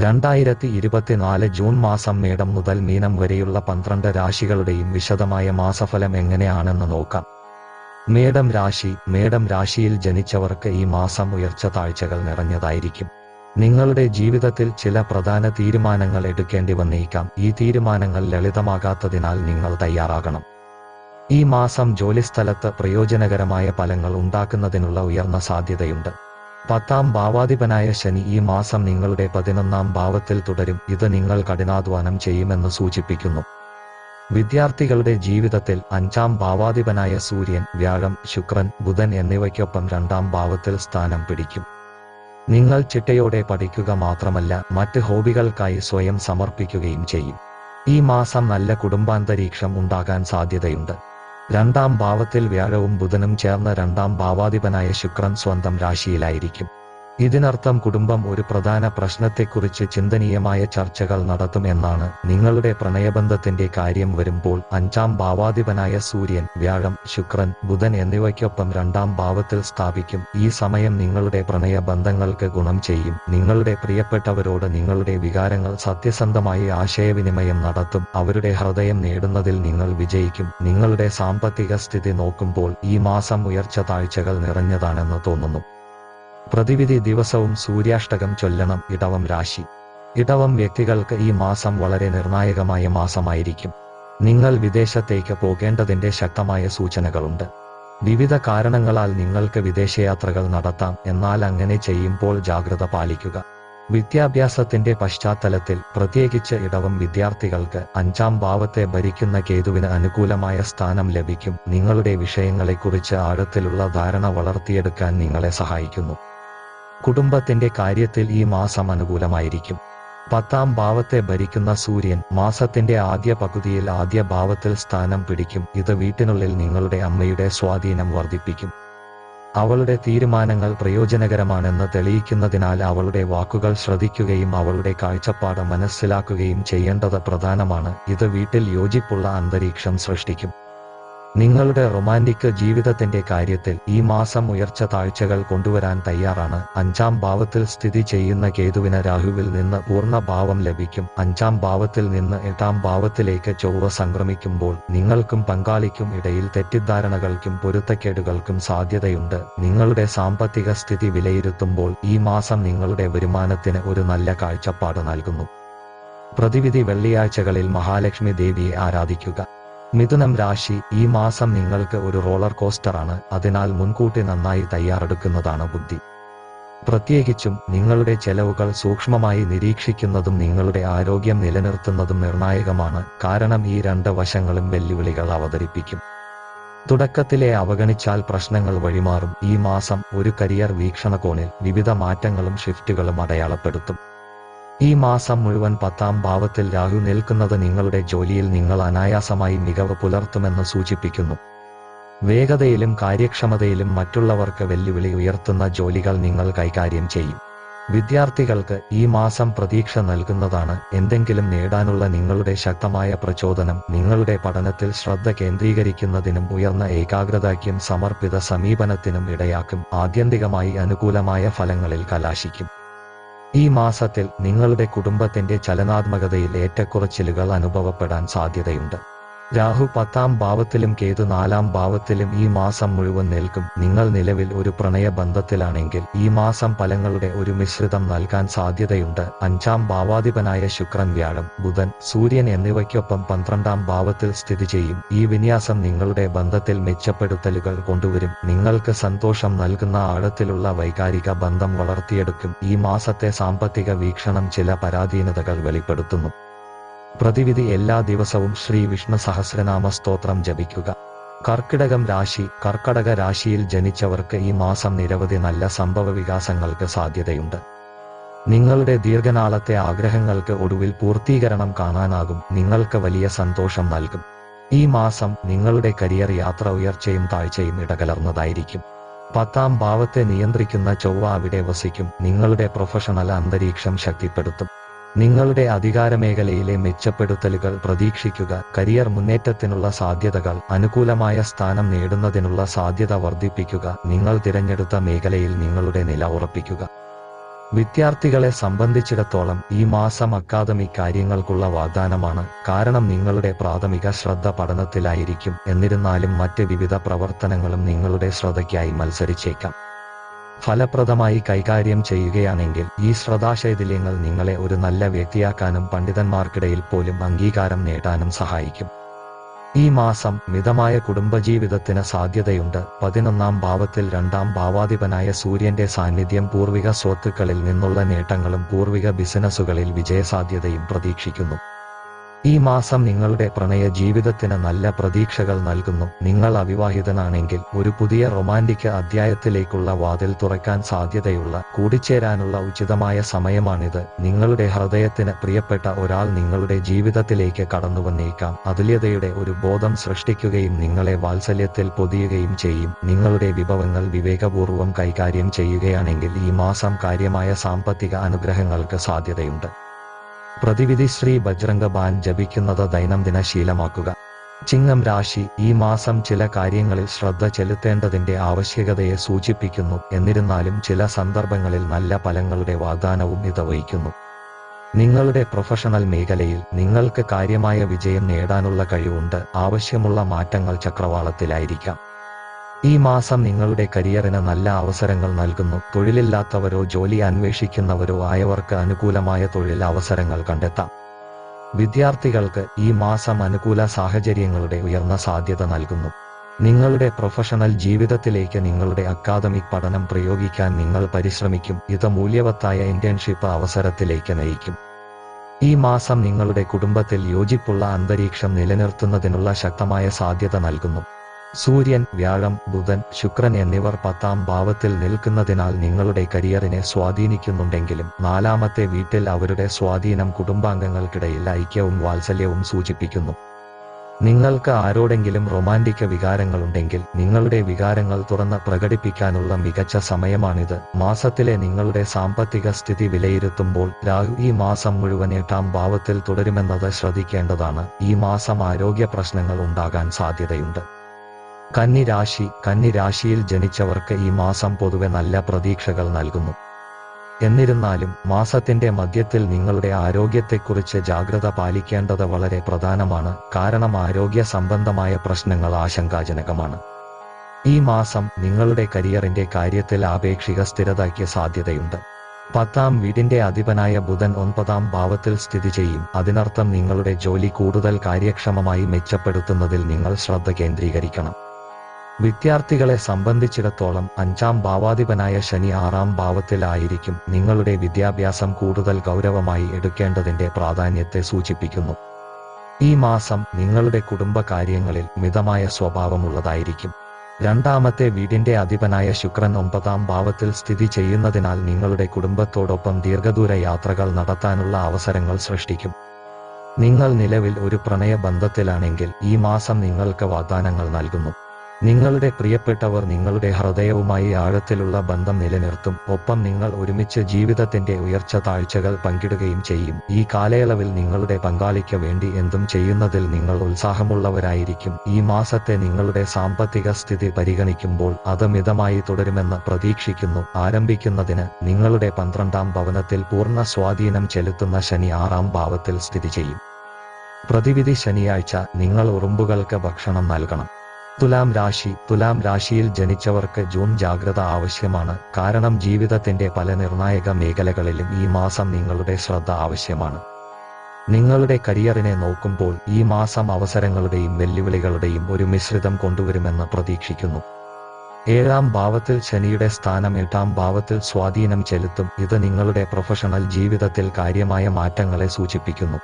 രണ്ടായിരത്തി ഇരുപത്തിനാല് ജൂൺ മാസം മേടം മുതൽ മീനം വരെയുള്ള പന്ത്രണ്ട് രാശികളുടെയും വിശദമായ മാസഫലം എങ്ങനെയാണെന്ന് നോക്കാം. മേടം രാശി മേടം രാശിയിൽ ജനിച്ചവർക്ക് ഈ മാസം ഉയർച്ച താഴ്ചകൾ നിറഞ്ഞതായിരിക്കും. നിങ്ങളുടെ ജീവിതത്തിൽ ചില പ്രധാന തീരുമാനങ്ങൾ എടുക്കേണ്ടി വന്നേക്കാം. ഈ തീരുമാനങ്ങൾ ലളിതമാകാത്തതിനാൽ നിങ്ങൾ തയ്യാറാകണം. ഈ മാസം ജോലിസ്ഥലത്ത് പ്രയോജനകരമായ ഫലങ്ങൾ ഉണ്ടാക്കുന്നതിനുള്ള ഉയർന്ന സാധ്യതയുണ്ട്. പത്താം ഭാവാധിപനായ ശനി ഈ മാസം നിങ്ങളുടെ പതിനൊന്നാം ഭാവത്തിൽ തുടരും. ഇത് നിങ്ങൾ കഠിനാധ്വാനം ചെയ്യുമെന്ന് സൂചിപ്പിക്കുന്നു. വിദ്യാർത്ഥികളുടെ ജീവിതത്തിൽ അഞ്ചാം ഭാവാധിപനായ സൂര്യൻ വ്യാഴം ശുക്രൻ ബുധൻ എന്നിവയ്ക്കൊപ്പം രണ്ടാം ഭാവത്തിൽ സ്ഥാനം പിടിക്കും. നിങ്ങൾ ചിട്ടയോടെ പഠിക്കുക മാത്രമല്ല മറ്റ് ഹോബികൾക്കായി സ്വയം സമർപ്പിക്കുകയും ചെയ്യും. ഈ മാസം നല്ല കുടുംബാന്തരീക്ഷം ഉണ്ടാകാൻ സാധ്യതയുണ്ട്. രണ്ടാം ഭാവത്തിൽ വ്യാഴവും ബുധനും ചേർന്ന രണ്ടാം ഭാവാധിപനായ ശുക്രൻ സ്വന്തം രാശിയിലായിരിക്കും. ഇതിനർത്ഥം കുടുംബം ഒരു പ്രധാന പ്രശ്നത്തെക്കുറിച്ച് ചിന്തനീയമായ ചർച്ചകൾ നടത്തും എന്നാണ്. നിങ്ങളുടെ പ്രണയബന്ധത്തിന്റെ കാര്യം വരുമ്പോൾ അഞ്ചാം ഭാവാധിപനായ സൂര്യൻ വ്യാഴം ശുക്രൻ ബുധൻ എന്നിവയ്ക്കൊപ്പം രണ്ടാം ഭാവത്തിൽ സ്ഥാപിക്കും. ഈ സമയം നിങ്ങളുടെ പ്രണയബന്ധങ്ങൾക്ക് ഗുണം ചെയ്യും. നിങ്ങളുടെ പ്രിയപ്പെട്ടവരോട് നിങ്ങളുടെ വികാരങ്ങൾ സത്യസന്ധമായി ആശയവിനിമയം നടത്തും. അവരുടെ ഹൃദയം നേടുന്നതിൽ നിങ്ങൾ വിജയിക്കും. നിങ്ങളുടെ സാമ്പത്തിക സ്ഥിതി നോക്കുമ്പോൾ ഈ മാസം ഉയർച്ച താഴ്ചകൾ നിറഞ്ഞതാണെന്ന് തോന്നുന്നു. പ്രതിവിധി ദിവസവും സൂര്യാഷ്ടകം ചൊല്ലണം ഇടവം രാശി. ഇടവം വ്യക്തികൾക്ക് ഈ മാസം വളരെ നിർണായകമായ മാസമായിരിക്കും. നിങ്ങൾ വിദേശത്തേക്ക് പോകേണ്ടതിന്റെ ശക്തമായ സൂചനകളുണ്ട്. വിവിധ കാരണങ്ങളാൽ നിങ്ങൾക്ക് വിദേശയാത്രകൾ നടത്താം എന്നാൽ അങ്ങനെ ചെയ്യുമ്പോൾ ജാഗ്രത പാലിക്കുക. വിദ്യാഭ്യാസത്തിന്റെ പശ്ചാത്തലത്തിൽ പ്രത്യേകിച്ച് ഇടവം വിദ്യാർത്ഥികൾക്ക് അഞ്ചാം ഭാവത്തെ ഭരിക്കുന്ന കേതുവിന് അനുകൂലമായ സ്ഥാനം ലഭിക്കും. നിങ്ങളുടെ വിഷയങ്ങളെക്കുറിച്ച് ആഴത്തിലുള്ള ധാരണ വളർത്തിയെടുക്കാൻ നിങ്ങളെ സഹായിക്കുന്നു. കുടുംബത്തിന്റെ കാര്യത്തിൽ ഈ മാസം അനുകൂലമായിരിക്കും. പത്താം ഭാവത്തെ ഭരിക്കുന്ന സൂര്യൻ മാസത്തിന്റെ ആദ്യ പകുതിയിൽ ആദ്യ ഭാവത്തിൽ സ്ഥാനം പിടിക്കും. ഇത് വീട്ടിനുള്ളിൽ നിങ്ങളുടെ അമ്മയുടെ സ്വാധീനം വർദ്ധിപ്പിക്കും. അവളുടെ തീരുമാനങ്ങൾ പ്രയോജനകരമാണെന്ന് തെളിയിക്കുന്നതിനാൽ അവളുടെ വാക്കുകൾ ശ്രദ്ധിക്കുകയും അവളുടെ കാഴ്ചപ്പാട് മനസ്സിലാക്കുകയും ചെയ്യേണ്ടത് പ്രധാനമാണ്. ഇത് വീട്ടിൽ യോജിപ്പുള്ള അന്തരീക്ഷം സൃഷ്ടിക്കും. നിങ്ങളുടെ റൊമാന്റിക് ജീവിതത്തിന്റെ കാര്യത്തിൽ ഈ മാസം ഉയർച്ച താഴ്ചകൾ കൊണ്ടുവരാൻ തയ്യാറാണ്. അഞ്ചാം ഭാവത്തിൽ സ്ഥിതി ചെയ്യുന്ന കേതുവിന് രാഹുവിൽ നിന്ന് പൂർണ ഭാവം ലഭിക്കും. അഞ്ചാം ഭാവത്തിൽ നിന്ന് എട്ടാം ഭാവത്തിലേക്ക് ചൊവ്വ സംക്രമിക്കുമ്പോൾ നിങ്ങൾക്കും പങ്കാളിക്കും ഇടയിൽ തെറ്റിദ്ധാരണകൾക്കും പൊരുത്തക്കേടുകൾക്കും സാധ്യതയുണ്ട്. നിങ്ങളുടെ സാമ്പത്തിക സ്ഥിതി വിലയിരുത്തുമ്പോൾ ഈ മാസം നിങ്ങളുടെ വരുമാനത്തിന് ഒരു നല്ല കാഴ്ചപ്പാട് നൽകുന്നു. പ്രതിവിധി വെള്ളിയാഴ്ചകളിൽ മഹാലക്ഷ്മി ദേവിയെ ആരാധിക്കുക. മിഥുനം രാശി ഈ മാസം നിങ്ങൾക്ക് ഒരു റോളർ കോസ്റ്ററാണ്. അതിനാൽ മുൻകൂട്ടി നന്നായി തയ്യാറെടുക്കുന്നതാണ് ബുദ്ധി. പ്രത്യേകിച്ചും നിങ്ങളുടെ ചെലവുകൾ സൂക്ഷ്മമായി നിരീക്ഷിക്കുന്നതും നിങ്ങളുടെ ആരോഗ്യം നിലനിർത്തുന്നതും നിർണായകമാണ്. കാരണം ഈ രണ്ട് വശങ്ങളും വെല്ലുവിളികൾ അവതരിപ്പിക്കും. തുടക്കത്തിലെ അവഗണിച്ചാൽ പ്രശ്നങ്ങൾ വഴിമാറും. ഈ മാസം ഒരു കരിയർ വീക്ഷണകോണിൽ വിവിധ മാറ്റങ്ങളും ഷിഫ്റ്റുകളും അടയാളപ്പെടുത്തും. ഈ മാസം മുഴുവൻ പത്താം ഭാവത്തിൽ രാഹു നിൽക്കുന്നത് നിങ്ങളുടെ ജോലിയിൽ നിങ്ങൾ അനായാസമായി മികവ് പുലർത്തുമെന്ന് സൂചിപ്പിക്കുന്നു. വേഗതയിലും കാര്യക്ഷമതയിലും മറ്റുള്ളവർക്ക് വെല്ലുവിളി ഉയർത്തുന്ന ജോലികൾ നിങ്ങൾ കൈകാര്യം ചെയ്യും. വിദ്യാർത്ഥികൾക്ക് ഈ മാസം പ്രതീക്ഷ നൽകുന്നതാണ് എന്തെങ്കിലും നേടാനുള്ള നിങ്ങളുടെ ശക്തമായ പ്രചോദനം. നിങ്ങളുടെ പഠനത്തിൽ ശ്രദ്ധ കേന്ദ്രീകരിക്കുന്നതിനും ഉയർന്ന ഏകാഗ്രതയ്ക്കും സമർപ്പിത സമീപനത്തിനും ഇടയാക്കും. ആത്യന്തികമായി അനുകൂലമായ ഫലങ്ങളിൽ കലാശിക്കും. ഈ മാസത്തിൽ നിങ്ങളുടെ കുടുംബത്തിന്റെ ചലനാത്മകതയിൽ ഏറ്റക്കുറച്ചിലുകൾ അനുഭവപ്പെടാൻ സാധ്യതയുണ്ട്. രാഹു പത്താം ഭാവത്തിലും കേതു നാലാം ഭാവത്തിലും ഈ മാസം മുഴുവൻ നിൽക്കും. നിങ്ങൾ നിലവിൽ ഒരു പ്രണയ ബന്ധത്തിലാണെങ്കിൽ ഈ മാസം ഫലങ്ങളുടെ ഒരു മിശ്രിതം നൽകാൻ സാധ്യതയുണ്ട്. അഞ്ചാം ഭാവാധിപനായ ശുക്രൻ വ്യാഴം ബുധൻ സൂര്യൻ എന്നിവയ്ക്കൊപ്പം പന്ത്രണ്ടാം ഭാവത്തിൽ സ്ഥിതി ചെയ്യും. ഈ വിന്യാസം നിങ്ങളുടെ ബന്ധത്തിൽ മെച്ചപ്പെടുത്തലുകൾ കൊണ്ടുവരും. നിങ്ങൾക്ക് സന്തോഷം നൽകുന്ന ആഴത്തിലുള്ള വൈകാരിക ബന്ധം വളർത്തിയെടുക്കും. ഈ മാസത്തെ സാമ്പത്തിക വീക്ഷണം ചില പരാധീനതകൾ വെളിപ്പെടുത്തുന്നു. പ്രതിവിധി എല്ലാ ദിവസവും ശ്രീ വിഷ്ണു സഹസ്രനാമ സ്തോത്രം ജപിക്കുക. കർക്കിടകം രാശി കർക്കടക രാശിയിൽ ജനിച്ചവർക്ക് ഈ മാസം നിരവധി നല്ല സംഭവ വികാസങ്ങൾക്ക് സാധ്യതയുണ്ട്. നിങ്ങളുടെ ദീർഘനാളത്തെ ആഗ്രഹങ്ങൾക്ക് ഒടുവിൽ പൂർത്തീകരണം കാണാനാകും നിങ്ങൾക്ക് വലിയ സന്തോഷം നൽകും. ഈ മാസം നിങ്ങളുടെ കരിയർ യാത്ര ഉയർച്ചയും താഴ്ചയും ഇടകലർന്നതായിരിക്കും. പത്താം ഭാവത്തെ നിയന്ത്രിക്കുന്ന ചൊവ്വ അവിടെ വസിക്കും നിങ്ങളുടെ പ്രൊഫഷണൽ അന്തരീക്ഷം ശക്തിപ്പെടുത്തും. നിങ്ങളുടെ അധികാരമേഖലയിലെ മെച്ചപ്പെടുത്തലുകൾ പ്രതീക്ഷിക്കുക. കരിയർ മുന്നേറ്റത്തിനുള്ള സാധ്യതകൾ അനുകൂലമായ സ്ഥാനം നേടുന്നതിനുള്ള സാധ്യത വർദ്ധിപ്പിക്കുക. നിങ്ങൾ തിരഞ്ഞെടുത്ത മേഖലയിൽ നിങ്ങളുടെ നില ഉറപ്പിക്കുക. വിദ്യാർത്ഥികളെ സംബന്ധിച്ചിടത്തോളം ഈ മാസം അക്കാദമിക് കാര്യങ്ങൾക്കുള്ള വാഗ്ദാനമാണ്. കാരണം നിങ്ങളുടെ പ്രാഥമിക ശ്രദ്ധ പഠനത്തിലായിരിക്കും. എന്നിരുന്നാലും മറ്റ് വിവിധ പ്രവർത്തനങ്ങളും നിങ്ങളുടെ ശ്രദ്ധയ്ക്കായി മത്സരിച്ചേക്കാം. ഫലപ്രദമായി കൈകാര്യം ചെയ്യുകയാണെങ്കിൽ ഈ ശ്രദ്ധാശൈഥില്യങ്ങൾ നിങ്ങളെ ഒരു നല്ല വ്യക്തിയാക്കാനും പണ്ഡിതന്മാർക്കിടയിൽ പോലും അംഗീകാരം നേടാനും സഹായിക്കും. ഈ മാസം മിതമായ കുടുംബജീവിതത്തിന് സാധ്യതയുണ്ട്. പതിനൊന്നാം ഭാവത്തിൽ രണ്ടാം ഭാവാധിപനായ സൂര്യന്റെ സാന്നിധ്യം പൂർവിക സ്വത്തുക്കളിൽ നിന്നുള്ള നേട്ടങ്ങളും പൂർവിക ബിസിനസ്സുകളിൽ വിജയസാധ്യതയും പ്രതീക്ഷിക്കുന്നു. ഈ മാസം നിങ്ങളുടെ പ്രണയ ജീവിതത്തിന് നല്ല പ്രതീക്ഷകൾ നൽകുന്നു. നിങ്ങൾ അവിവാഹിതനാണെങ്കിൽ ഒരു പുതിയ റൊമാന്റിക് അധ്യായത്തിലേക്കുള്ള വാതിൽ തുറക്കാൻ സാധ്യതയുള്ള കൂടിച്ചേരാനുള്ള ഉചിതമായ സമയമാണിത്. നിങ്ങളുടെ ഹൃദയത്തിന് പ്രിയപ്പെട്ട ഒരാൾ നിങ്ങളുടെ ജീവിതത്തിലേക്ക് കടന്നു വന്നേക്കാം അതുല്യതയുടെ ഒരു ബോധം സൃഷ്ടിക്കുകയും നിങ്ങളെ വാത്സല്യത്തിൽ പൊതിയുകയും ചെയ്യും. നിങ്ങളുടെ വിഭവങ്ങൾ വിവേകപൂർവം കൈകാര്യം ചെയ്യുകയാണെങ്കിൽ ഈ മാസം കാര്യമായ സാമ്പത്തിക അനുഗ്രഹങ്ങൾക്ക് സാധ്യതയുണ്ട്. പ്രതിവിധി ശ്രീ ബജ്രംഗ ബാൻ ജപിക്കുന്നത് ദൈനംദിന ശീലമാക്കുക ചിങ്ങം രാശി ഈ മാസം ചില കാര്യങ്ങളിൽ ശ്രദ്ധ ചെലുത്തേണ്ടതിന്റെ ആവശ്യകതയെ സൂചിപ്പിക്കുന്നു. എന്നിരുന്നാലും ചില സന്ദർഭങ്ങളിൽ നല്ല ഫലങ്ങളുടെ വാഗ്ദാനവും ഇത് വഹിക്കുന്നു. നിങ്ങളുടെ പ്രൊഫഷണൽ മേഖലയിൽ നിങ്ങൾക്ക് കാര്യമായ വിജയം നേടാനുള്ള കഴിവുണ്ട്. ആവശ്യമുള്ള മാറ്റങ്ങൾ ചക്രവാളത്തിലായിരിക്കാം. ഈ മാസം നിങ്ങളുടെ കരിയറിന് നല്ല അവസരങ്ങൾ നൽകുന്നു. തൊഴിലില്ലാത്തവരോ ജോലി അന്വേഷിക്കുന്നവരോ ആയവർക്ക് അനുകൂലമായ തൊഴിൽ അവസരങ്ങൾ കണ്ടെത്താം. വിദ്യാർത്ഥികൾക്ക് ഈ മാസം അനുകൂല സാഹചര്യങ്ങളുടെ ഉയർന്ന സാധ്യത നൽകുന്നു. നിങ്ങളുടെ പ്രൊഫഷണൽ ജീവിതത്തിലേക്ക് നിങ്ങളുടെ അക്കാദമിക് പഠനം പ്രയോഗിക്കാൻ നിങ്ങൾ പരിശ്രമിക്കും. ഇത് മൂല്യവത്തായ ഇന്റേൺഷിപ്പ് അവസരത്തിലേക്ക് നയിക്കും. ഈ മാസം നിങ്ങളുടെ കുടുംബത്തിൽ യോജിപ്പുള്ള അന്തരീക്ഷം നിലനിർത്തുന്നതിനുള്ള ശക്തമായ സാധ്യത നൽകുന്നു. സൂര്യൻ വ്യാഴം ബുധൻ ശുക്രൻ എന്നിവർ പത്താം ഭാവത്തിൽ നിൽക്കുന്നതിനാൽ നിങ്ങളുടെ കരിയറിനെ സ്വാധീനിക്കുന്നുണ്ടെങ്കിലും നാലാമത്തെ വീട്ടിൽ അവരുടെ സ്വാധീനം കുടുംബാംഗങ്ങൾക്കിടയിൽ ഐക്യവും വാത്സല്യവും സൂചിപ്പിക്കുന്നു. നിങ്ങൾക്ക് ആരോടെങ്കിലും റൊമാന്റിക് വികാരങ്ങളുണ്ടെങ്കിൽ നിങ്ങളുടെ വികാരങ്ങൾ തുറന്ന് പ്രകടിപ്പിക്കാനുള്ള മികച്ച സമയമാണിത്. മാസത്തിലെ നിങ്ങളുടെ സാമ്പത്തിക സ്ഥിതി വിലയിരുത്തുമ്പോൾ രാഹു ഈ മാസം മുഴുവൻ എട്ടാം ഭാവത്തിൽ തുടരുമെന്നത് ശ്രദ്ധിക്കേണ്ടതാണ്. ഈ മാസം ആരോഗ്യ പ്രശ്നങ്ങൾ ഉണ്ടാകാൻ സാധ്യതയുണ്ട്. കന്നി കന്നിരാശിയിൽ കന്നി രാശിയിൽ ജനിച്ചവർക്ക് ഈ മാസം പൊതുവെ നല്ല പ്രതീക്ഷകൾ നൽകുന്നു. എന്നിരുന്നാലും മാസത്തിന്റെ മധ്യത്തിൽ നിങ്ങളുടെ ആരോഗ്യത്തെക്കുറിച്ച് ജാഗ്രത പാലിക്കേണ്ടത് വളരെ പ്രധാനമാണ്. കാരണം ആരോഗ്യ സംബന്ധമായ പ്രശ്നങ്ങൾ ആശങ്കാജനകമാണ്. ഈ മാസം നിങ്ങളുടെ കരിയറിന്റെ കാര്യത്തിൽ ആപേക്ഷിക സ്ഥിരതയ്ക്ക് സാധ്യതയുണ്ട്. പത്താം വീടിന്റെ അധിപനായ ബുധൻ ഒൻപതാം ഭാവത്തിൽ സ്ഥിതി ചെയ്യും. അതിനർത്ഥം നിങ്ങളുടെ ജോലി കൂടുതൽ കാര്യക്ഷമമായി മെച്ചപ്പെടുത്തുന്നതിൽ നിങ്ങൾ ശ്രദ്ധ കേന്ദ്രീകരിക്കണം. വിദ്യാർത്ഥികളെ സംബന്ധിച്ചിടത്തോളം അഞ്ചാം ഭാവാധിപനായ ശനി ആറാം ഭാവത്തിലായിരിക്കും നിങ്ങളുടെ വിദ്യാഭ്യാസം കൂടുതൽ ഗൗരവമായി എടുക്കേണ്ടതിന്റെ പ്രാധാന്യത്തെ സൂചിപ്പിക്കുന്നു. ഈ മാസം നിങ്ങളുടെ കുടുംബകാര്യങ്ങളിൽ മിതമായ സ്വഭാവമുള്ളതായിരിക്കും. രണ്ടാമത്തെ വീടിന്റെ അധിപനായ ശുക്രൻ ഒമ്പതാം ഭാവത്തിൽ സ്ഥിതി ചെയ്യുന്നതിനാൽ നിങ്ങളുടെ കുടുംബത്തോടൊപ്പം ദീർഘദൂര യാത്രകൾ നടത്താനുള്ള അവസരങ്ങൾ സൃഷ്ടിക്കും. നിങ്ങൾ നിലവിൽ ഒരു പ്രണയബന്ധത്തിലാണെങ്കിൽ ഈ മാസം നിങ്ങൾക്ക് വാഗ്ദാനങ്ങൾ നൽകുന്നു. നിങ്ങളുടെ പ്രിയപ്പെട്ടവർ നിങ്ങളുടെ ഹൃദയവുമായി ആഴത്തിലുള്ള ബന്ധം നിലനിർത്തും. ഒപ്പം നിങ്ങൾ ഒരുമിച്ച് ജീവിതത്തിന്റെ ഉയർച്ച താഴ്ചകൾ പങ്കിടുകയും ചെയ്യും. ഈ കാലയളവിൽ നിങ്ങളുടെ പങ്കാളിക്ക് വേണ്ടി എന്തും ചെയ്യുന്നതിൽ നിങ്ങൾ ഉത്സാഹമുള്ളവരായിരിക്കും. ഈ മാസത്തെ നിങ്ങളുടെ സാമ്പത്തിക സ്ഥിതി പരിഗണിക്കുമ്പോൾ അത് മിതമായി തുടരുമെന്ന് പ്രതീക്ഷിക്കുന്നു. ആരംഭിക്കുന്നതിന് നിങ്ങളുടെ പന്ത്രണ്ടാം ഭവനത്തിൽ പൂർണ സ്വാധീനം ചെലുത്തുന്ന ശനി ആറാം ഭാവത്തിൽ സ്ഥിതി ചെയ്യും. പ്രതിവിധി ശനിയാഴ്ച നിങ്ങൾ ഉറുമ്പുകൾക്ക് ഭക്ഷണം നൽകണം. തുലാം രാശി. തുലാം രാശിയിൽ ജനിച്ചവർക്ക് ജൂൺ ജാഗ്രത ആവശ്യമാണ്. കാരണം ജീവിതത്തിന്റെ പല നിർണായക മേഖലകളിലും ഈ മാസം നിങ്ങളുടെ ശ്രദ്ധ ആവശ്യമാണ്. നിങ്ങളുടെ കരിയറിനെ നോക്കുമ്പോൾ ഈ മാസം അവസരങ്ങളുടെയും വെല്ലുവിളികളുടെയും ഒരു മിശ്രിതം കൊണ്ടുവരുമെന്ന് പ്രതീക്ഷിക്കുന്നു. ഏഴാം ഭാവത്തിൽ ശനിയുടെ സ്ഥാനം എട്ടാം ഭാവത്തിൽ സ്വാധീനം ചെലുത്തും. ഇത് നിങ്ങളുടെ പ്രൊഫഷണൽ ജീവിതത്തിൽ കാര്യമായ മാറ്റങ്ങളെ സൂചിപ്പിക്കുന്നു.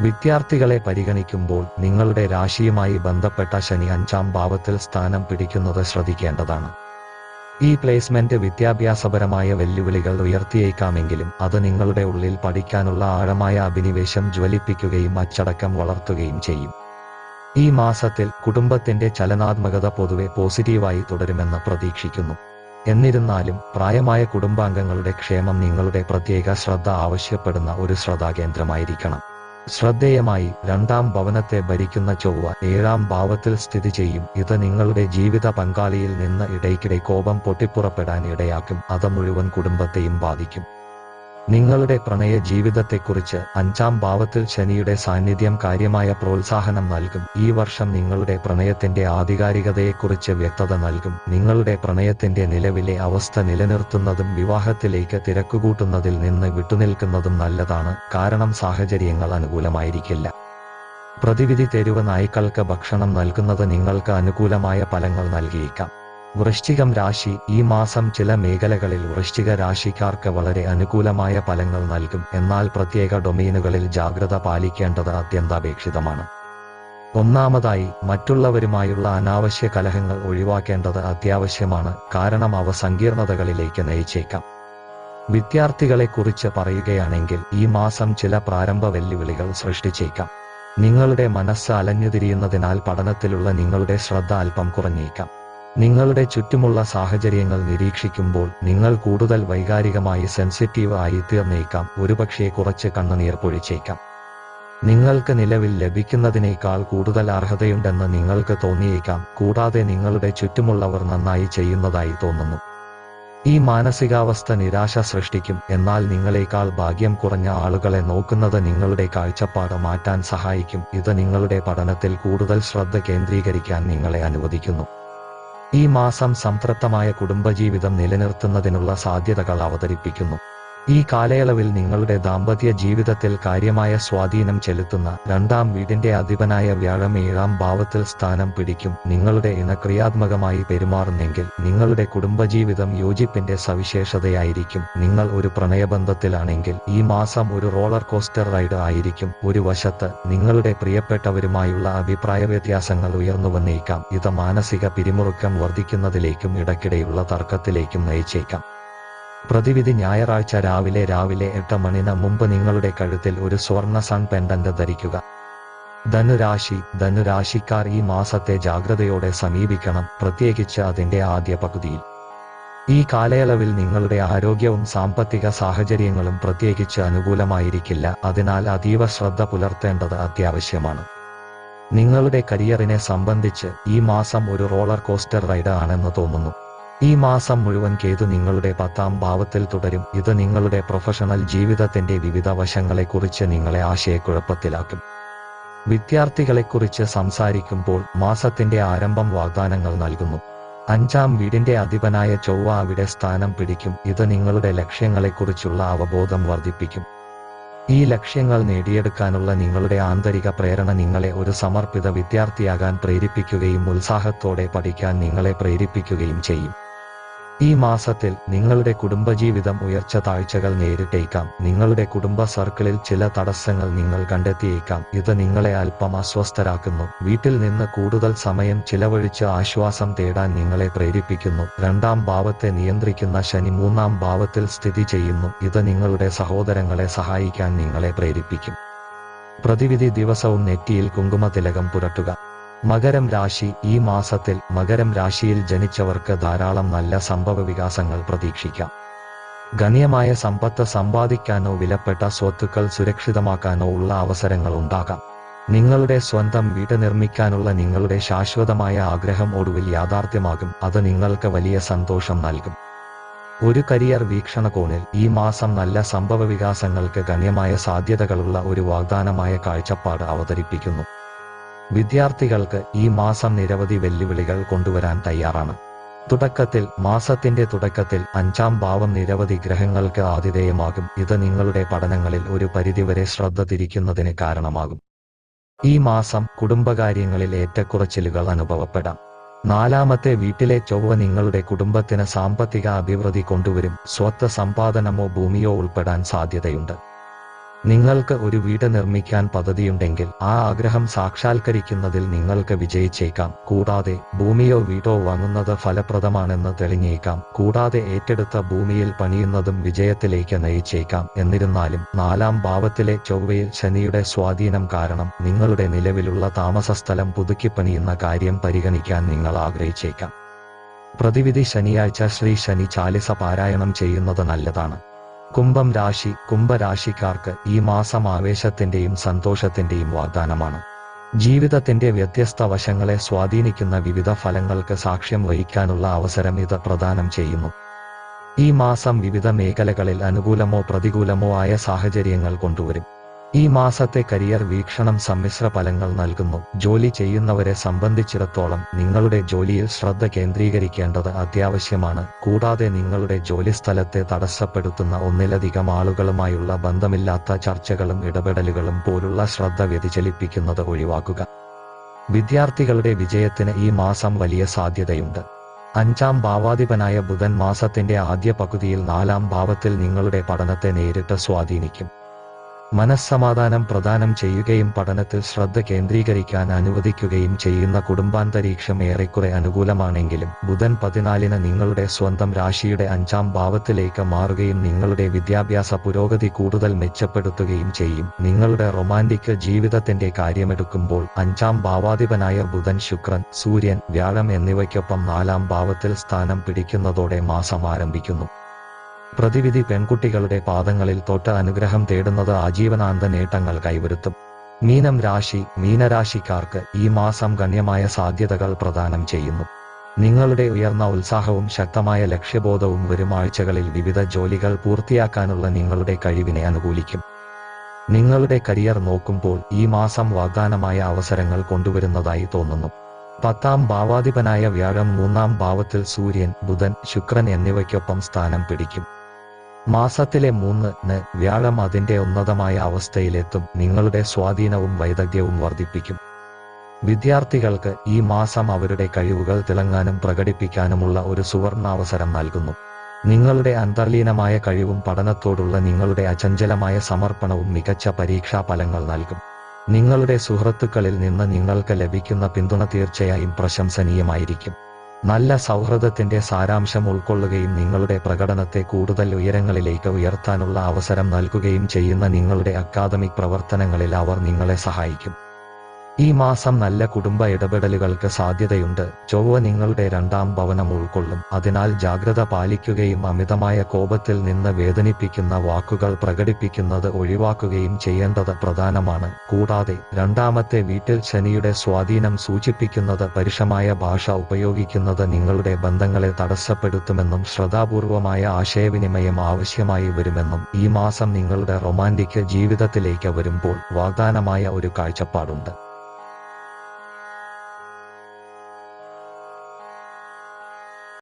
വിദ്യാർത്ഥികളെ പരിഗണിക്കുമ്പോൾ നിങ്ങളുടെ രാശിയുമായി ബന്ധപ്പെട്ട ശനി അഞ്ചാം ഭാവത്തിൽ സ്ഥാനം പിടിക്കുന്നത് ശ്രദ്ധിക്കേണ്ടതാണ്. ഈ പ്ലേസ്മെന്റ് വിദ്യാഭ്യാസപരമായ വെല്ലുവിളികൾ ഉയർത്തിയേക്കാമെങ്കിലും അത് നിങ്ങളുടെ ഉള്ളിൽ പഠിക്കാനുള്ള ആഴമായ അഭിനിവേശം ജ്വലിപ്പിക്കുകയും അച്ചടക്കം വളർത്തുകയും ചെയ്യും. ഈ മാസത്തിൽ കുടുംബത്തിന്റെ ചലനാത്മകത പൊതുവെ പോസിറ്റീവായി തുടരുമെന്ന് പ്രതീക്ഷിക്കുന്നു. എന്നിരുന്നാലും പ്രായമായ കുടുംബാംഗങ്ങളുടെ ക്ഷേമം നിങ്ങളുടെ പ്രത്യേക ശ്രദ്ധ ആവശ്യപ്പെടുന്ന ഒരു ശ്രദ്ധാകേന്ദ്രമായിരിക്കണം. ശ്രദ്ധേയമായി രണ്ടാം ഭവനത്തെ ഭരിക്കുന്ന ചൊവ്വ ഏഴാം ഭാവത്തിൽ സ്ഥിതി ചെയ്യും. ഇത് നിങ്ങളുടെ ജീവിത പങ്കാളിയിൽ നിന്ന് ഇടയ്ക്കിടെ കോപം പൊട്ടിപ്പുറപ്പെടാൻ ഇടയാക്കും. അത് മുഴുവൻ കുടുംബത്തെയും ബാധിക്കും. നിങ്ങളുടെ പ്രണയ ജീവിതത്തെക്കുറിച്ച് അഞ്ചാം ഭാവത്തിൽ ശനിയുടെ സാന്നിധ്യം കാര്യമായ പ്രോത്സാഹനം നൽകും. ഈ വർഷം നിങ്ങളുടെ പ്രണയത്തിന്റെ ആധികാരികതയെക്കുറിച്ച് വ്യക്തത നൽകും. നിങ്ങളുടെ പ്രണയത്തിന്റെ നിലവിലെ അവസ്ഥ നിലനിർത്തുന്നതും വിവാഹത്തിലേക്ക് തിരക്കുകൂട്ടുന്നതിൽ നിന്ന് വിട്ടുനിൽക്കുന്നതും നല്ലതാണ്. കാരണം സാഹചര്യങ്ങൾ അനുകൂലമായിരിക്കില്ല. പ്രതിവിധി തെരുവ് നായ്ക്കൾക്ക് ഭക്ഷണം നൽകുന്നത് നിങ്ങൾക്ക് അനുകൂലമായ ഫലങ്ങൾ നൽകിയേക്കാം. വൃശ്ചികം രാശി ഈ മാസം ചില മേഖലകളിൽ വൃശ്ചിക രാശിക്കാർക്ക് വളരെ അനുകൂലമായ ഫലങ്ങൾ നൽകും. എന്നാൽ പ്രത്യേക ഡൊമെയിനുകളിൽ ജാഗ്രത പാലിക്കേണ്ടത് അത്യന്താപേക്ഷിതമാണ്. ഒന്നാമതായി മറ്റുള്ളവരുമായുള്ള അനാവശ്യ കലഹങ്ങൾ ഒഴിവാക്കേണ്ടത് അത്യാവശ്യമാണ്. കാരണം അവ സങ്കീർണതകളിലേക്ക് നയിച്ചേക്കാം. വിദ്യാർത്ഥികളെക്കുറിച്ച് പറയുകയാണെങ്കിൽ ഈ മാസം ചില പ്രാരംഭ വെല്ലുവിളികൾ സൃഷ്ടിച്ചേക്കാം. നിങ്ങളുടെ മനസ്സ് അലഞ്ഞുതിരിയുന്നതിനാൽ പഠനത്തിലുള്ള നിങ്ങളുടെ ശ്രദ്ധ അല്പം കുറഞ്ഞേക്കാം. നിങ്ങളുടെ ചുറ്റുമുള്ള സാഹചര്യങ്ങൾ നിരീക്ഷിക്കുമ്പോൾ നിങ്ങൾ കൂടുതൽ വൈകാരികമായി സെൻസിറ്റീവ് ആയി തീർന്നേക്കാം. ഒരുപക്ഷെ കുറച്ച് കണ്ണുനീർ പൊഴിച്ചേക്കാം. നിങ്ങൾക്ക് നിലവിൽ ലഭിക്കുന്നതിനേക്കാൾ കൂടുതൽ അർഹതയുണ്ടെന്ന് നിങ്ങൾക്ക് തോന്നിയേക്കാം. കൂടാതെ നിങ്ങളുടെ ചുറ്റുമുള്ളവർ നന്നായി ചെയ്യുന്നതായി തോന്നുന്നു. ഈ മാനസികാവസ്ഥ നിരാശ സൃഷ്ടിക്കും. എന്നാൽ നിങ്ങളെക്കാൾ ഭാഗ്യം കുറഞ്ഞ ആളുകളെ നോക്കുന്നത് നിങ്ങളുടെ കാഴ്ചപ്പാട് മാറ്റാൻ സഹായിക്കും. ഇത് നിങ്ങളുടെ പഠനത്തിൽ കൂടുതൽ ശ്രദ്ധ കേന്ദ്രീകരിക്കാൻ നിങ്ങളെ അനുവദിക്കുന്നു. ഈ മാസം സംതൃപ്തമായ കുടുംബജീവിതം നിലനിർത്തുന്നതിനുള്ള സാധ്യതകൾ അവതരിപ്പിക്കുന്നു. ഈ കാലയളവിൽ നിങ്ങളുടെ ദാമ്പത്യ ജീവിതത്തിൽ കാര്യമായ സ്വാധീനം ചെലുത്തുന്ന രണ്ടാം വീടിന്റെ അധിപനായ വ്യാഴം ഏഴാം ഭാവത്തിൽ സ്ഥാനം പിടിക്കും. നിങ്ങളുടെ ഇണ ക്രിയാത്മകമായി പെരുമാറുന്നെങ്കിൽ നിങ്ങളുടെ കുടുംബജീവിതം യോജിപ്പിന്റെ സവിശേഷതയായിരിക്കും. നിങ്ങൾ ഒരു പ്രണയബന്ധത്തിലാണെങ്കിൽ ഈ മാസം ഒരു റോളർ കോസ്റ്റർ റൈഡ് ആയിരിക്കും. ഒരു വശത്ത് നിങ്ങളുടെ പ്രിയപ്പെട്ടവരുമായുള്ള അഭിപ്രായ വ്യത്യാസങ്ങൾ ഉയർന്നു വന്നേക്കാം. ഇത് മാനസിക പിരിമുറുക്കം വർദ്ധിക്കുന്നതിലേക്കും ഇടയ്ക്കിടെയുള്ള തർക്കത്തിലേക്കും നയിച്ചേക്കാം. പ്രതിവിധി ഞായറാഴ്ച രാവിലെ രാവിലെ എട്ട് മണിന് മുമ്പ് നിങ്ങളുടെ കഴുത്തിൽ ഒരു സ്വർണ സൺ പെൻഡന്റ് ധരിക്കുക. ധനുരാശി ധനുരാശിക്കാർ ഈ മാസത്തെ ജാഗ്രതയോടെ സമീപിക്കണം പ്രത്യേകിച്ച് അതിന്റെ ആദ്യ പകുതിയിൽ. ഈ കാലയളവിൽ നിങ്ങളുടെ ആരോഗ്യവും സാമ്പത്തിക സാഹചര്യങ്ങളും പ്രത്യേകിച്ച് അനുകൂലമായിരിക്കില്ല അതിനാൽ അതീവ ശ്രദ്ധ പുലർത്തേണ്ടത് അത്യാവശ്യമാണ്. നിങ്ങളുടെ കരിയറിനെ സംബന്ധിച്ച് ഈ മാസം ഒരു റോളർ കോസ്റ്റർ റൈഡ് ആണെന്ന് തോന്നുന്നു. ഈ മാസം മുഴുവൻ കേതു നിങ്ങളുടെ പത്താം ഭാവത്തിൽ തുടരും. ഇത് നിങ്ങളുടെ പ്രൊഫഷണൽ ജീവിതത്തിന്റെ വിവിധ വശങ്ങളെക്കുറിച്ച് നിങ്ങളെ ആശയക്കുഴപ്പത്തിലാക്കും. വിദ്യാർത്ഥികളെക്കുറിച്ച് സംസാരിക്കുമ്പോൾ മാസത്തിന്റെ ആരംഭം വാഗ്ദാനങ്ങൾ നൽകുന്നു. അഞ്ചാം വീടിന്റെ അധിപനായ ചൊവ്വ അവിടെ സ്ഥാനം പിടിക്കും. ഇത് നിങ്ങളുടെ ലക്ഷ്യങ്ങളെക്കുറിച്ചുള്ള അവബോധം വർദ്ധിപ്പിക്കും. ഈ ലക്ഷ്യങ്ങൾ നേടിയെടുക്കാനുള്ള നിങ്ങളുടെ ആന്തരിക പ്രേരണ നിങ്ങളെ ഒരു സമർപ്പിത വിദ്യാർത്ഥിയാകാൻ പ്രേരിപ്പിക്കുകയും ഉത്സാഹത്തോടെ പഠിക്കാൻ നിങ്ങളെ പ്രേരിപ്പിക്കുകയും ചെയ്യും. ഈ മാസത്തിൽ നിങ്ങളുടെ കുടുംബജീവിതം ഉയർച്ച താഴ്ചകൾ നേരിട്ടേക്കാം. നിങ്ങളുടെ കുടുംബ സർക്കിളിൽ ചില തടസ്സങ്ങൾ നിങ്ങൾ കണ്ടെത്തിയേക്കാം. ഇത് നിങ്ങളെ അല്പം അസ്വസ്ഥരാക്കുന്നു. വീട്ടിൽ നിന്ന് കൂടുതൽ സമയം ചിലവഴിച്ച് ആശ്വാസം തേടാൻ നിങ്ങളെ പ്രേരിപ്പിക്കുന്നു. രണ്ടാം ഭാവത്തെ നിയന്ത്രിക്കുന്ന ശനി മൂന്നാം ഭാവത്തിൽ സ്ഥിതി ചെയ്യുന്നു. ഇത് നിങ്ങളുടെ സഹോദരങ്ങളെ സഹായിക്കാൻ നിങ്ങളെ പ്രേരിപ്പിക്കും. പ്രതിവിധി ദിവസവും നെറ്റിയിൽ കുങ്കുമതിലകം പുരട്ടുക. മകരം രാശി ഈ മാസത്തിൽ മകരം രാശിയിൽ ജനിച്ചവർക്ക് ധാരാളം നല്ല സംഭവ വികാസങ്ങൾ പ്രതീക്ഷിക്കാം. ഗണ്യമായ സമ്പത്ത് സമ്പാദിക്കാനോ വിലപ്പെട്ട സ്വത്തുക്കൾ സുരക്ഷിതമാക്കാനോ ഉള്ള അവസരങ്ങൾ ഉണ്ടാകാം. നിങ്ങളുടെ സ്വന്തം വീട് നിർമ്മിക്കാനുള്ള നിങ്ങളുടെ ശാശ്വതമായ ആഗ്രഹം ഒടുവിൽ യാഥാർത്ഥ്യമാകും. അത് നിങ്ങൾക്ക് വലിയ സന്തോഷം നൽകും. ഒരു കരിയർ വീക്ഷണകോണിൽ ഈ മാസം നല്ല സംഭവ വികാസങ്ങൾക്ക് ഗണ്യമായ സാധ്യതകളുള്ള ഒരു വാഗ്ദാനമായ കാഴ്ചപ്പാട് അവതരിപ്പിക്കുന്നു. വിദ്യാർത്ഥികൾക്ക് ഈ മാസം നിരവധി വെല്ലുവിളികൾ കൊണ്ടുവരാൻ തയ്യാറാണ്. തുടക്കത്തിൽ മാസത്തിന്റെ തുടക്കത്തിൽ അഞ്ചാം ഭാവം നിരവധി ഗ്രഹങ്ങൾക്ക് ആതിഥേയമാകും. ഇത് നിങ്ങളുടെ പഠനങ്ങളിൽ ഒരു പരിധിവരെ ശ്രദ്ധ തിരിക്കുന്നതിന് കാരണമാകും. ഈ മാസം കുടുംബകാര്യങ്ങളിൽ ഏറ്റക്കുറച്ചിലുകൾ അനുഭവപ്പെടാം. നാലാമത്തെ വീട്ടിലെ ചൊവ്വ നിങ്ങളുടെ കുടുംബത്തിന് സാമ്പത്തിക അഭിവൃദ്ധി കൊണ്ടുവരും. സ്വത്ത് സമ്പാദനമോ ഭൂമിയോ ഉൾപ്പെടാൻ സാധ്യതയുണ്ട്. നിങ്ങൾക്ക് ഒരു വീട് നിർമ്മിക്കാൻ പദ്ധതിയുണ്ടെങ്കിൽ ആ ആഗ്രഹം സാക്ഷാത്കരിക്കുന്നതിൽ നിങ്ങൾക്ക് വിജയിച്ചേക്കാം. കൂടാതെ ഭൂമിയോ വീടോ വാങ്ങുന്നത് ഫലപ്രദമാണെന്ന് തെളിഞ്ഞേക്കാം. കൂടാതെ ഏറ്റെടുത്ത ഭൂമിയിൽ പണിയുന്നതും വിജയത്തിലേക്ക് നയിച്ചേക്കാം. എന്നിരുന്നാലും നാലാം ഭാവത്തിലെ ചൊവ്വയിൽ ശനിയുടെ സ്വാധീനം കാരണം നിങ്ങളുടെ നിലവിലുള്ള താമസസ്ഥലം പുതുക്കിപ്പണിയുന്ന കാര്യം പരിഗണിക്കാൻ നിങ്ങൾ ആഗ്രഹിച്ചേക്കാം. പ്രതിവിധി ശനിയാഴ്ച ശ്രീ ശനി ചാലിസ പാരായണം ചെയ്യുന്നത് നല്ലതാണ്. കുംഭം രാശി കുംഭരാശിക്കാർക്ക് ഈ മാസം ആവേശത്തിന്റെയും സന്തോഷത്തിന്റെയും വാഗ്ദാനമാണ്. ജീവിതത്തിന്റെ വ്യത്യസ്ത വശങ്ങളെ സ്വാധീനിക്കുന്ന വിവിധ ഫലങ്ങൾക്ക് സാക്ഷ്യം വഹിക്കാനുള്ള അവസരം ഇത് പ്രദാനം ചെയ്യുന്നു. ഈ മാസം വിവിധ മേഖലകളിൽ അനുകൂലമോ പ്രതികൂലമോ ആയ സാഹചര്യങ്ങൾ കൊണ്ടുവരും. ഈ മാസത്തെ കരിയർ വീക്ഷണം സമ്മിശ്ര ഫലങ്ങൾ നൽകുന്നു. ജോലി ചെയ്യുന്നവരെ സംബന്ധിച്ചിടത്തോളം നിങ്ങളുടെ ജോലിയിൽ ശ്രദ്ധ കേന്ദ്രീകരിക്കേണ്ടത് അത്യാവശ്യമാണ്. കൂടാതെ നിങ്ങളുടെ ജോലിസ്ഥലത്തെ തടസ്സപ്പെടുത്തുന്ന ഒന്നിലധികം ആളുകളുമായുള്ള ബന്ധമില്ലാത്ത ചർച്ചകളും ഇടപെടലുകളും പോലുള്ള ശ്രദ്ധ വ്യതിചലിപ്പിക്കുന്നത് ഒഴിവാക്കുക. വിദ്യാർത്ഥികളുടെ വിജയത്തിന് ഈ മാസം വലിയ സാധ്യതയുണ്ട്. അഞ്ചാം ഭാവാധിപനായ ബുധൻ മാസത്തിന്റെ ആദ്യ പകുതിയിൽ നാലാം ഭാവത്തിൽ നിങ്ങളുടെ പഠനത്തെ നേരിട്ട് സ്വാധീനിക്കും. മനസ്സമാധാനം പ്രദാനം ചെയ്യുകയും പഠനത്തിൽ ശ്രദ്ധ കേന്ദ്രീകരിക്കാൻ അനുവദിക്കുകയും ചെയ്യുന്ന കുടുംബാന്തരീക്ഷം ഏറെക്കുറെ അനുകൂലമാണെങ്കിലും ബുധൻ പതിനാലിന് നിങ്ങളുടെ സ്വന്തം രാശിയുടെ അഞ്ചാം ഭാവത്തിലേക്ക് മാറുകയും നിങ്ങളുടെ വിദ്യാഭ്യാസ പുരോഗതി കൂടുതൽ മെച്ചപ്പെടുത്തുകയും ചെയ്യും. നിങ്ങളുടെ റൊമാന്റിക് ജീവിതത്തിന്റെ കാര്യമെടുക്കുമ്പോൾ അഞ്ചാം ഭാവാധിപനായ ബുധൻ ശുക്രൻ സൂര്യൻ വ്യാഴം എന്നിവയ്ക്കൊപ്പം നാലാം ഭാവത്തിൽ സ്ഥാനം പിടിക്കുന്നതോടെ മാസം ആരംഭിക്കുന്നു. പ്രതിവിധി പെൺകുട്ടികളുടെ പാദങ്ങളിൽ തൊട്ട അനുഗ്രഹം തേടുന്നത് ആജീവനാന്ത നേട്ടങ്ങൾ കൈവരുത്തും. മീനം രാശി മീനരാശിക്കാർക്ക് ഈ മാസം ഗണ്യമായ സാധ്യതകൾ പ്രദാനം ചെയ്യുന്നു. നിങ്ങളുടെ ഉയർന്ന ഉത്സാഹവും ശക്തമായ ലക്ഷ്യബോധവും വരും ആഴ്ചകളിൽ വിവിധ ജോലികൾ പൂർത്തിയാക്കാനുള്ള നിങ്ങളുടെ കഴിവിനെ അനുകൂലിക്കും. നിങ്ങളുടെ കരിയർ നോക്കുമ്പോൾ ഈ മാസം വാഗ്ദാനമായ അവസരങ്ങൾ കൊണ്ടുവരുന്നതായി തോന്നുന്നു. പത്താം ഭാവാധിപനായ വ്യാഴം മൂന്നാം ഭാവത്തിൽ സൂര്യൻ ബുധൻ ശുക്രൻ എന്നിവയ്ക്കൊപ്പം സ്ഥാനം പിടിക്കും. മാസത്തിലെ മൂന്ന് ന് വ്യാഴം അതിന്റെ ഉന്നതമായ അവസ്ഥയിലെത്തും നിങ്ങളുടെ സ്വാധീനവും വൈദഗ്ധ്യവും വർദ്ധിപ്പിക്കും. വിദ്യാർത്ഥികൾക്ക് ഈ മാസം അവരുടെ കഴിവുകൾ തിളങ്ങാനും പ്രകടിപ്പിക്കാനുമുള്ള ഒരു സുവർണാവസരം നൽകുന്നു. നിങ്ങളുടെ അന്തർലീനമായ കഴിവും പഠനത്തോടുള്ള നിങ്ങളുടെ അചഞ്ചലമായ സമർപ്പണവും മികച്ച പരീക്ഷാ ഫലങ്ങൾ നൽകും. നിങ്ങളുടെ സുഹൃത്തുക്കളിൽ നിന്ന് നിങ്ങൾക്ക് ലഭിക്കുന്ന പിന്തുണ തീർച്ചയായും പ്രശംസനീയമായിരിക്കും. നല്ല സൗഹൃദത്തിന്റെ സാരാംശം ഉൾക്കൊള്ളുകയും നിങ്ങളുടെ പ്രകടനത്തെ കൂടുതൽ ഉയരങ്ങളിലേക്ക് ഉയർത്താനുള്ള അവസരം നൽകുകയും ചെയ്യുന്ന നിങ്ങളുടെ അക്കാദമിക് പ്രവർത്തനങ്ങളിൽ അവർ നിങ്ങളെ സഹായിക്കും. ഈ മാസം നല്ല കുടുംബ ഇടപെടലുകൾക്ക് സാധ്യതയുണ്ട്. ചൊവ്വ നിങ്ങളുടെ രണ്ടാം ഭവനം ഉൾക്കൊള്ളും. അതിനാൽ ജാഗ്രത പാലിക്കുകയും അമിതമായ കോപത്തിൽ നിന്ന് വേദനിപ്പിക്കുന്ന വാക്കുകൾ പ്രകടിപ്പിക്കുന്നത് ഒഴിവാക്കുകയും ചെയ്യേണ്ടത് പ്രധാനമാണ്. കൂടാതെ രണ്ടാമത്തെ വീട്ടിൽ ശനിയുടെ സ്വാധീനം സൂചിപ്പിക്കുന്നത് പരുഷമായ ഭാഷ ഉപയോഗിക്കുന്നത് നിങ്ങളുടെ ബന്ധങ്ങളെ തടസ്സപ്പെടുത്തുമെന്നും ശ്രദ്ധാപൂർവമായ ആശയവിനിമയം ആവശ്യമായി വരുമെന്നും ഈ മാസം നിങ്ങളുടെ റൊമാന്റിക് ജീവിതത്തിലേക്ക് വരുമ്പോൾ വാഗ്ദാനമായ ഒരു കാഴ്ചപ്പാടുണ്ട്.